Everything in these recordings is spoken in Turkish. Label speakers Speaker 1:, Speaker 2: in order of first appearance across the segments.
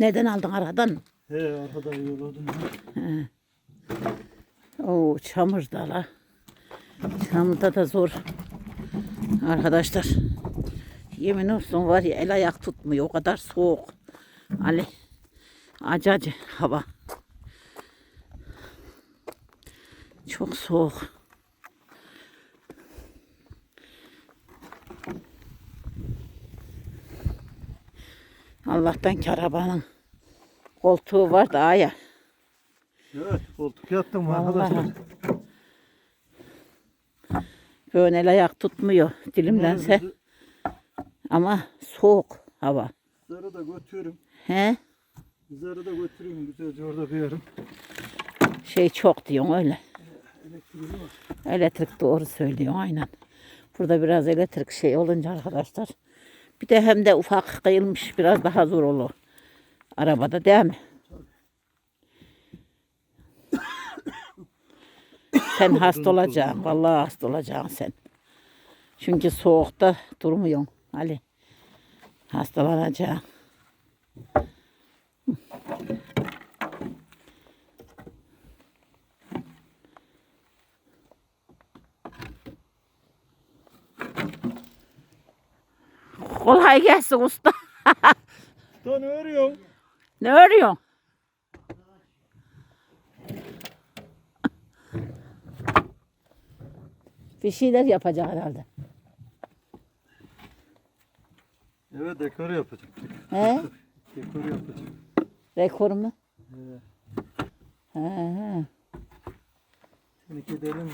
Speaker 1: Nereden aldın aradan?
Speaker 2: He arkada yolladım. ya.
Speaker 1: Oo çamur da la. Çamurda da zor. Arkadaşlar. Yemin olsun var ya el ayak tutmuyor. O kadar soğuk. Ali. Acı acı hava. Çok soğuk. Allah'tan ki arabanın koltuğu var da ya.
Speaker 2: Evet koltuk yattım arkadaşlar.
Speaker 1: Böyle el ayak tutmuyor dilimdense. Ama soğuk hava.
Speaker 2: Zarı da götürürüm.
Speaker 1: He?
Speaker 2: Zarı da götüreyim güzelce orada bir yerim.
Speaker 1: Şey çok diyorsun öyle.
Speaker 2: Elektriği var.
Speaker 1: Elektrik doğru söylüyor aynen. Burada biraz elektrik şey olunca arkadaşlar. Bir de hem de ufak kıyılmış biraz daha zor olur. Arabada değil mi? sen hasta olacaksın. Vallahi hasta olacaksın sen. Çünkü soğukta durmuyorsun Ali. Hastalanacaksın. Kolay gelsin usta.
Speaker 2: Usta ne örüyorsun?
Speaker 1: Ne örüyorsun? Bir şeyler yapacak herhalde.
Speaker 2: Evet dekor yapacağım.
Speaker 1: He?
Speaker 2: Dekor yapacağım.
Speaker 1: Rekor mu?
Speaker 2: Evet.
Speaker 1: He, he.
Speaker 2: Gidelim mi?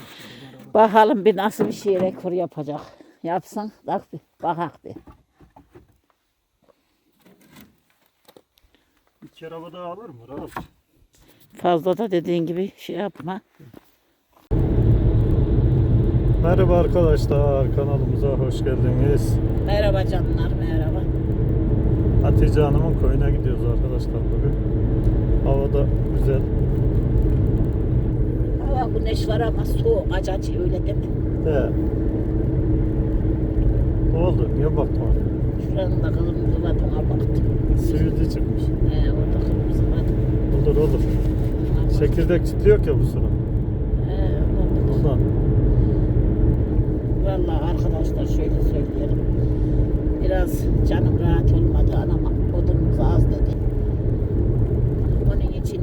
Speaker 1: Bakalım bir nasıl bir şey rekor yapacak. Yapsan bak bir bakak bir.
Speaker 2: İki araba daha alır mı? Rahat.
Speaker 1: Fazla da dediğin gibi şey yapma.
Speaker 2: Merhaba arkadaşlar kanalımıza hoş geldiniz.
Speaker 1: Merhaba canlar merhaba.
Speaker 2: Hatice Hanım'ın köyüne gidiyoruz arkadaşlar bugün. Havada güzel.
Speaker 1: Hava güneş var ama soğuk acacı öyle değil mi?
Speaker 2: He. Ne oldu? Niye baktın?
Speaker 1: Şuranın da kırmızı vatona baktım.
Speaker 2: Sivilce çıkmış.
Speaker 1: He, orada kırmızı vaton.
Speaker 2: Olur olur. Çekirdek çitliyor ya bu sıra.
Speaker 1: He, olabilir.
Speaker 2: Ondan.
Speaker 1: Vallahi arkadaşlar şöyle söyleyelim. Biraz canım rahat olmadı anama. Odunumuz az dedi. Onun için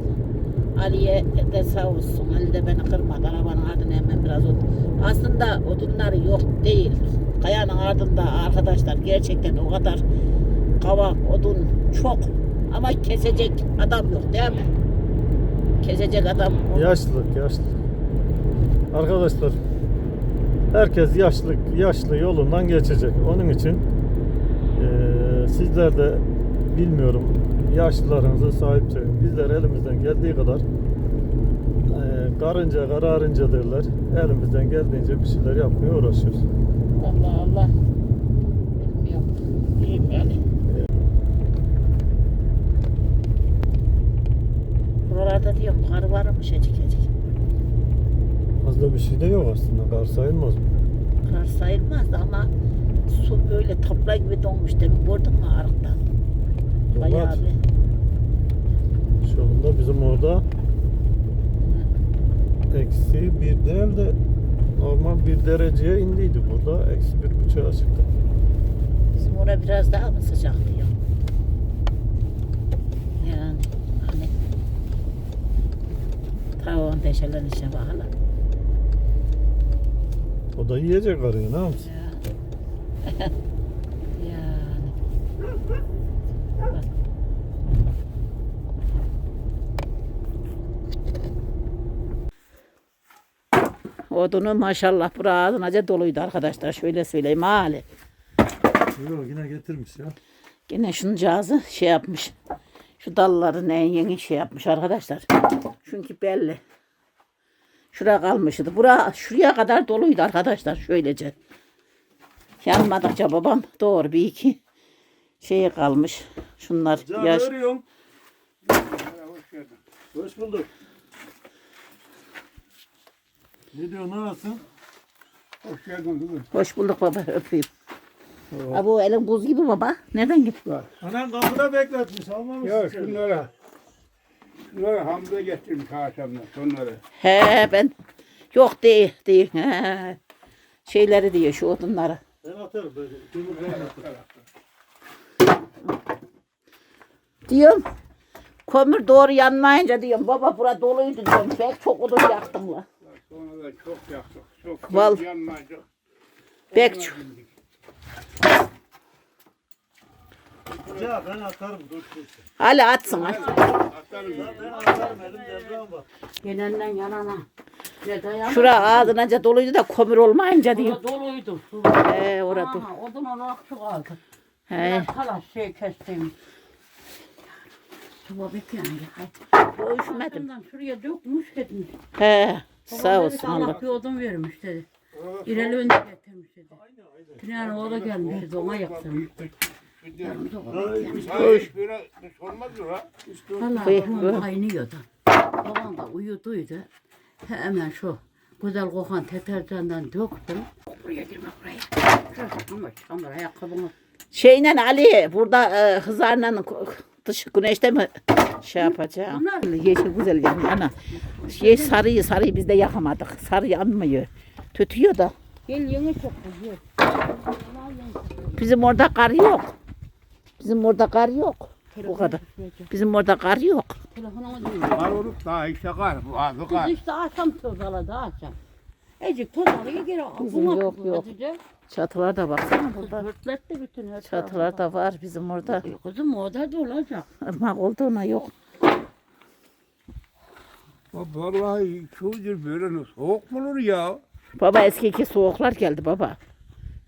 Speaker 1: Ali'ye de sağ olsun. Ali de beni kırmadı. Arabanın ardına hemen biraz odun. Aslında odunları yok değil. Kayanın ardında arkadaşlar gerçekten o kadar kavak, odun çok. Ama kesecek adam yok değil mi? Kesecek adam
Speaker 2: Yaşlılık, yaşlılık. Arkadaşlar herkes yaşlı yaşlı yolundan geçecek. Onun için eee sizler de bilmiyorum yaşlılarınıza sahip çıkın. Bizler elimizden geldiği kadar eee karınca kararınca derler. Elimizden geldiğince bir şeyler yapmaya uğraşıyoruz.
Speaker 1: Allah Allah. Bilmiyorum. İyiyim yani. Buralarda diyorum kar varmış ecik ecik.
Speaker 2: Fazla bir şey de yok aslında. Kar sayılmaz mı?
Speaker 1: Kar sayılmaz ama su böyle toprak gibi donmuş demin gördün mü arıktan? Bayağı bir.
Speaker 2: Şu anda bizim orada eksi bir değil de normal bir dereceye indiydi burada. Eksi bir buçuğa çıktı.
Speaker 1: Bizim orada biraz daha mı sıcak diyor. Yani hani tavuğun deşelenişe bağlı.
Speaker 2: O da yiyecek arıyor ne yapsın?
Speaker 1: Ya. yani. Bak. Odunu maşallah bura ağzınaca doluydu arkadaşlar. Şöyle söyleyeyim hali.
Speaker 2: Yok yine getirmiş ya.
Speaker 1: Yine şunun cihazı şey yapmış. Şu dalların en yeni şey yapmış arkadaşlar. Çünkü belli. Şuraya kalmıştı. Bura şuraya kadar doluydu arkadaşlar şöylece. Yanmadıkça babam doğru bir iki şeye kalmış. Şunlar
Speaker 2: Can
Speaker 1: yaş.
Speaker 2: arıyorum. Hoş bulduk. Ne diyor nasılsın?
Speaker 3: Hoş geldin kızım.
Speaker 1: Hoş bulduk baba öpeyim. Ha, bu elin buz gibi baba. Nereden gitti?
Speaker 2: Anan kapıda bekletmiş almamışsın.
Speaker 3: Ya şunlara. Şunlara hamza getirmiş akşamdan sonları.
Speaker 1: He ben yok değil değil. He. Şeyleri diyor şu odunları.
Speaker 2: Ben atarım böyle. Atarım.
Speaker 1: Diyorum kömür doğru yanmayınca diyorum baba bura doluydu diyorum. Belki çok odun yaktım la.
Speaker 3: Çok yaktık. Çok
Speaker 1: Val-
Speaker 3: yanmayacak.
Speaker 1: Belki çok.
Speaker 2: Ya ben atarım dur.
Speaker 1: Hala atsın hadi.
Speaker 3: Atarım.
Speaker 2: Ben atarım elimden ben bak.
Speaker 4: Genelden yanana. Ne?
Speaker 1: Şura ağzınca doluydu da kömür olmayınca diyor.
Speaker 4: Burada doluydu.
Speaker 1: He orada.
Speaker 4: Aha, odun olarak su kaldı.
Speaker 1: He.
Speaker 4: Kalan şey kestim. Ya.
Speaker 1: Bu üşümedim.
Speaker 4: Altından şuraya dökmüş etmiş.
Speaker 1: He.
Speaker 4: Babam
Speaker 1: Sağ olsun
Speaker 4: Allah
Speaker 1: Allah.
Speaker 4: bir odun vermiş dedi. İreli önde getirmiş dedi. Yani o da gelmiş dedi ona yaktım.
Speaker 3: Hayır, böyle dış olmaz mı ha?
Speaker 4: Valla
Speaker 1: Buyur,
Speaker 4: babam
Speaker 1: buyur.
Speaker 4: kaynıyordu. Babam da uyuduydu. Hemen şu güzel kokan deterjandan döktüm. Buraya girme buraya. Ama çamur ayakkabını
Speaker 1: Şeyle Ali burada e, hızarla dış güneşte mi şey yapacağım?
Speaker 4: Bunlar-
Speaker 1: Yeşil güzel yanıyor ana. Şey sarıyı sarıyı biz de yakamadık. Sarı yanmıyor. Tütüyor da.
Speaker 4: Gel yeni çok güzel.
Speaker 1: Bizim orada kar yok. Bizim orada kar yok. Bu kadar. Bizim orada kar yok.
Speaker 3: Var olup daha işte kar. Bu
Speaker 4: Kız
Speaker 3: kar.
Speaker 4: işte akşam tozaladı akşam. Ecik tozalıya geri
Speaker 1: Bizim yok, yok.
Speaker 4: Hatice.
Speaker 1: Çatılar da baksana burada.
Speaker 4: hırtlattı bütün her
Speaker 1: Çatılar da var bizim orada.
Speaker 4: tarafı. Kızım o da olacak.
Speaker 1: Irmak olduğuna yok.
Speaker 3: Vallahi çocuğu böyle soğuk mu olur ya?
Speaker 1: Baba eskiki soğuklar geldi baba.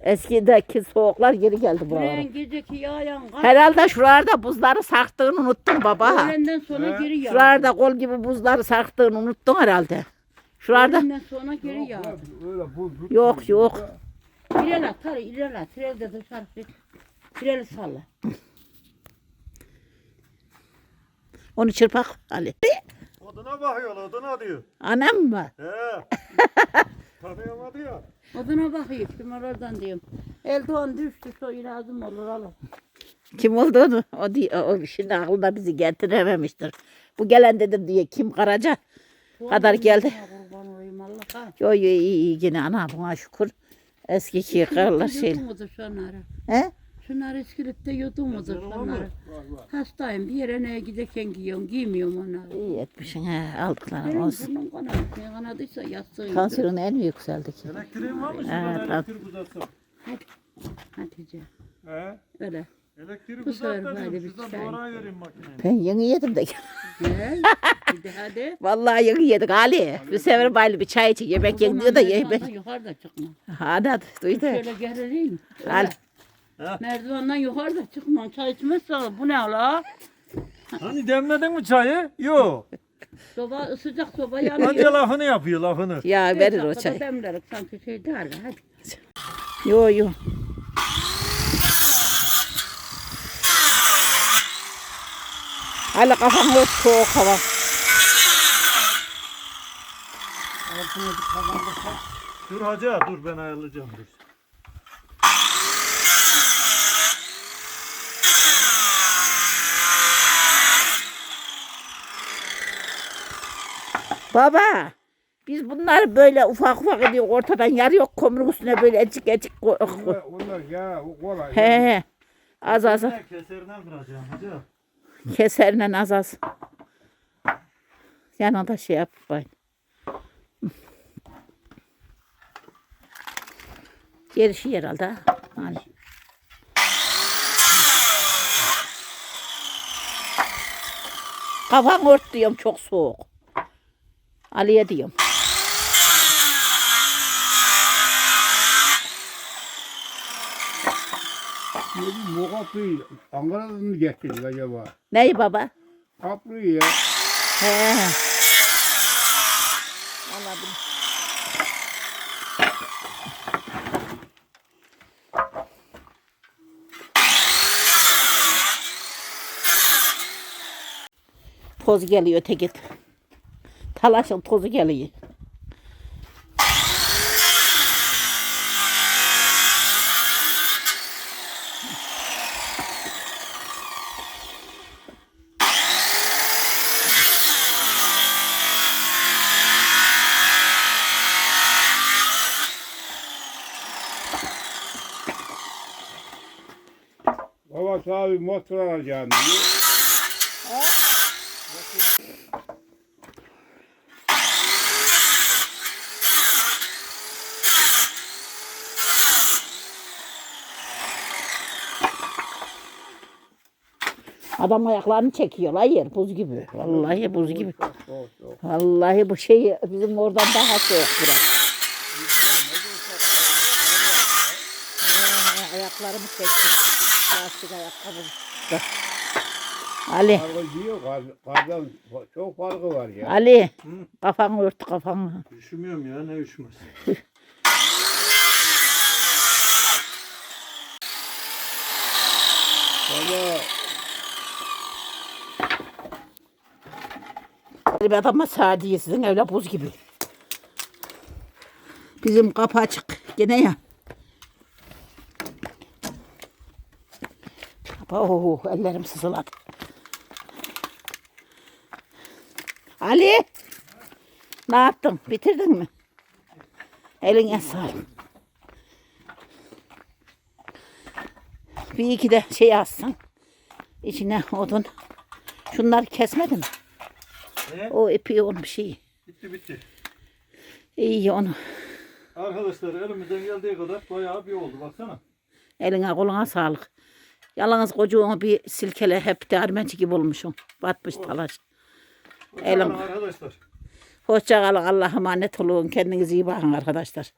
Speaker 1: Eskideki soğuklar geri geldi buralara.
Speaker 4: Buraya geceki yağyan kar.
Speaker 1: Herhalde şuralarda buzları sarktığını unuttun baba.
Speaker 4: Öğlenden sonra
Speaker 3: He?
Speaker 4: geri yağdı.
Speaker 1: Şuralarda kol gibi buzları sarktığını unuttun herhalde. Şuralarda
Speaker 4: Öğlenden sonra geri yağdı.
Speaker 3: Öyle buz tutmuyor.
Speaker 1: Yok, yok.
Speaker 4: İleri at, hadi ileri at. İleri de dışarı çık. İleri salla.
Speaker 1: onu çırpak Ali.
Speaker 2: Oduna bakıyor oduna diyor.
Speaker 1: Anam mı?
Speaker 2: He. Tanıyamadı ya.
Speaker 4: Oduna bakayım kim oradan diyeyim. Eldivan düştü so lazım olur alın.
Speaker 1: Kim olduğunu o, di- o, şimdi aklına bizi getirememiştir. Bu gelen dedim diye kim Karaca kadar geldi. Yo yo iyi iyi yine ana buna şükür. Eskiki karlar şey.
Speaker 4: Yutumuzu şunları.
Speaker 1: He?
Speaker 4: Şunları iskilipte yutumuzu şunları. Hastayım bir yere neye giderken giyiyorum giymiyorum onları.
Speaker 1: İyi etmişsin he aldıklarım
Speaker 4: Benim
Speaker 1: olsun.
Speaker 4: burnum kanadı. Ne kanadıysa yatsın.
Speaker 1: Tansiyonun en yükseldi ki.
Speaker 2: Elektriğin var mı?
Speaker 1: Tamam.
Speaker 2: elektrik uzatsam.
Speaker 4: Hatice.
Speaker 3: He?
Speaker 4: Öyle.
Speaker 2: Elektrik
Speaker 4: Bu
Speaker 2: uzat
Speaker 4: sefer
Speaker 2: dedim.
Speaker 4: böyle bir
Speaker 2: borayı vereyim makineye.
Speaker 1: Ben yeni yedim de.
Speaker 4: Gel. Hadi hadi.
Speaker 1: Vallahi yeni yedik Ali. Bir sefer baylı bir çay içi yemek yiyin diyor da yemek.
Speaker 4: Merdivenden yukarıda çıkma.
Speaker 1: Hadi duydu.
Speaker 4: Şöyle gerileyim.
Speaker 1: Al.
Speaker 2: Ha?
Speaker 4: Merdivenden yukarıda çıkma. Çay içmezsen bu ne la?
Speaker 2: Hani demledin mi çayı? Yok.
Speaker 4: Soba sıcak soba
Speaker 2: Anca
Speaker 4: yanıyor.
Speaker 2: lafını yapıyor lafını.
Speaker 1: Ya verir o çay.
Speaker 4: Demlerik sanki şey derler. Hadi.
Speaker 1: Yo yo. Hala kafam yok soğuk hava.
Speaker 2: Dur hacı dur ben ayarlayacağım dur.
Speaker 1: Baba. Biz bunları böyle ufak ufak ediyor ortadan yarı yok kömürün üstüne böyle ecik ecik.
Speaker 3: Onlar, onlar ya kolay.
Speaker 1: He he. Az az
Speaker 2: Ne keserinden kıracağım hacı.
Speaker 1: Keserle az az. Yanında şey yap bay. Gerişi herhalde. Hani. Kafam ört diyorum çok soğuk. Ali'ye diyorum.
Speaker 3: Ne bu bu kapıyı Ankara'dan mı getirdik acaba?
Speaker 1: Neyi baba?
Speaker 3: Kapıyı ya.
Speaker 1: He. Bil- Toz geliyor teki. Talaşın tozu geliyor.
Speaker 3: Sana bir motor alacağım diyor.
Speaker 1: Adam ayaklarını çekiyor. Hayır buz gibi. Vallahi buz gibi. Vallahi bu şey bizim oradan daha soğuk burası. Ee, ayaklarımı çekti. Lastik ayakkabım. Bak. Ali,
Speaker 3: Kargı diyor, kar- kardan çok farkı var ya.
Speaker 1: Ali. Kafanı ört kafanı.
Speaker 2: Üşümüyorum ya ne üşümez.
Speaker 3: Valla
Speaker 1: Bir adama sadiye sizin öyle buz gibi. Bizim kapı açık. Gene ya. Oh, ellerim sızıladı. Ali. Ne yaptın? Bitirdin mi? Eline sağlık. Bir iki de şey yazsın. İçine odun. Şunları kesmedin mi?
Speaker 2: Ne?
Speaker 1: O ipi onun bir şeyi.
Speaker 2: Bitti bitti.
Speaker 1: İyi onu.
Speaker 2: Arkadaşlar elimizden geldiği kadar bayağı bir oldu baksana.
Speaker 1: Eline koluna sağlık. Yalnız kocuğunu bir silkele hep dermenci gibi olmuşsun. Batmış talaş.
Speaker 2: Hoşçakalın arkadaşlar.
Speaker 1: Hoşça kalın. Allah'a emanet olun. Kendinize iyi bakın arkadaşlar.